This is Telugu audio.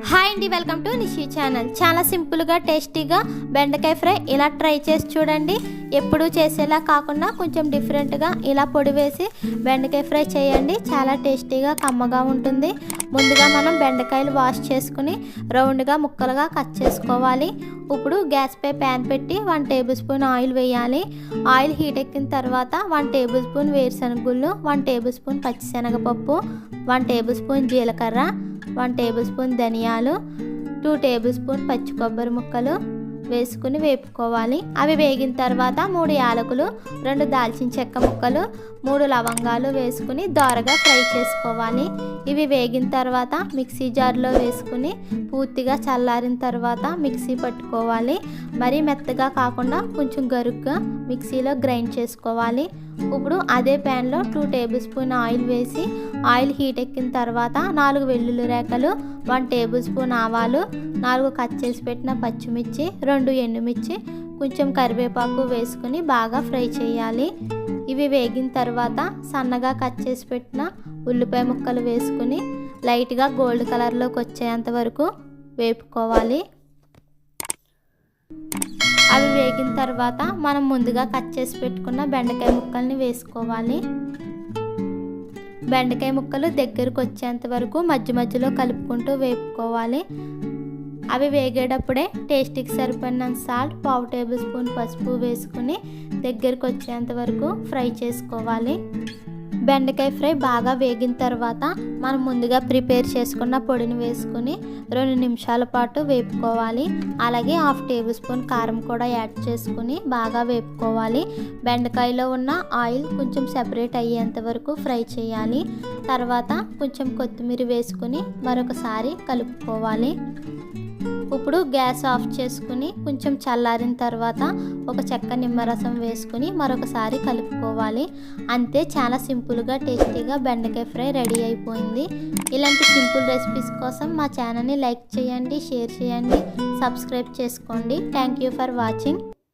Hi అండి వెల్కమ్ టు నిషి ఛానల్ చాలా సింపుల్గా టేస్టీగా బెండకాయ ఫ్రై ఇలా ట్రై చేసి చూడండి. ఎప్పుడు చేసేలా కాకుండా కొంచెం డిఫరెంట్గా ఇలా పొడి వేసి బెండకాయ ఫ్రై చేయండి. చాలా టేస్టీగా కమ్మగా ఉంటుంది. ముందుగా మనం బెండకాయలు వాష్ చేసుకుని రౌండ్గా ముక్కలుగా కట్ చేసుకోవాలి. ఇప్పుడు గ్యాస్పై ప్యాన్ పెట్టి వన్ టేబుల్ స్పూన్ ఆయిల్ వేయాలి. ఆయిల్ హీట్ ఎక్కిన తర్వాత వన్ టేబుల్ స్పూన్ వేరుశనగ గుళ్ళు వన్ టేబుల్ స్పూన్ పచ్చిశనగపప్పు వన్ టేబుల్ స్పూన్ జీలకర్ర వన్ టేబుల్ స్పూన్ ధనియాలు టూ టేబుల్ స్పూన్ పచ్చి కొబ్బరి ముక్కలు వేసుకుని వేపుకోవాలి. అవి వేగిన తర్వాత మూడు యాలకులు రెండు దాల్చిన చెక్క ముక్కలు మూడు లవంగాలు వేసుకుని దోరగా ఫ్రై చేసుకోవాలి. ఇవి వేగిన తర్వాత మిక్సీ జార్లో వేసుకుని పూర్తిగా చల్లారిన తర్వాత మిక్సీ పట్టుకోవాలి. మరీ మెత్తగా కాకుండా కొంచెం గరుగ్గా మిక్సీలో గ్రైండ్ చేసుకోవాలి. ఇప్పుడు అదే ప్యాన్లో టూ టేబుల్ స్పూన్ ఆయిల్ వేసి ఆయిల్ హీట్ ఎక్కిన తర్వాత నాలుగు వెల్లుల్లి రేఖలు వన్ టేబుల్ స్పూన్ ఆవాలు నాలుగు కట్ చేసి పెట్టిన పచ్చిమిర్చి రెండు ఎండుమిర్చి కొంచెం కరివేపాకు వేసుకుని బాగా ఫ్రై చేయాలి. ఇవి వేగిన తర్వాత సన్నగా కట్ చేసి పెట్టిన ఉల్లిపాయ ముక్కలు వేసుకుని లైట్గా గోల్డ్ కలర్లోకి వచ్చేంత వరకు వేపుకోవాలి. అవి వేగిన తర్వాత మనం ముందుగా కట్ చేసి పెట్టుకున్న బెండకాయ ముక్కల్ని వేసుకోవాలి. బెండకాయ ముక్కలు దగ్గరకు వచ్చేంత వరకు మధ్య మధ్యలో కలుపుకుంటూ వేపుకోవాలి. అవి వేగేటప్పుడే టేస్ట్కి సరిపడిన సాల్ట్ పావు టేబుల్ స్పూన్ పసుపు వేసుకుని దగ్గరకు వచ్చేంత వరకు ఫ్రై చేసుకోవాలి. బెండకాయ ఫ్రై బాగా వేగిన తర్వాత మనం ముందుగా ప్రిపేర్ చేసుకున్న పొడిని వేసుకుని రెండు నిమిషాల పాటు వేపుకోవాలి. అలాగే హాఫ్ టేబుల్ స్పూన్ కారం కూడా యాడ్ చేసుకుని బాగా వేపుకోవాలి. బెండకాయలో ఉన్న ఆయిల్ కొంచెం సెపరేట్ అయ్యేంత వరకు ఫ్రై చేయాలి. తర్వాత కొంచెం కొత్తిమీర వేసుకుని మరొకసారి కలుపుకోవాలి. ఇప్పుడు గ్యాస్ ఆఫ్ చేసుకుని కొంచెం చల్లారిన తర్వాత ఒక చెక్క నిమ్మరసం వేసుకుని మరొకసారి కలుపుకోవాలి. అంతే చాలా సింపుల్గా టేస్టీగా బెండకాయ ఫ్రై రెడీ అయిపోయింది. ఇలాంటి సింపుల్ రెసిపీస్ కోసం మా ఛానల్ని లైక్ చేయండి షేర్ చేయండి సబ్స్క్రైబ్ చేసుకోండి. Thank you for watching.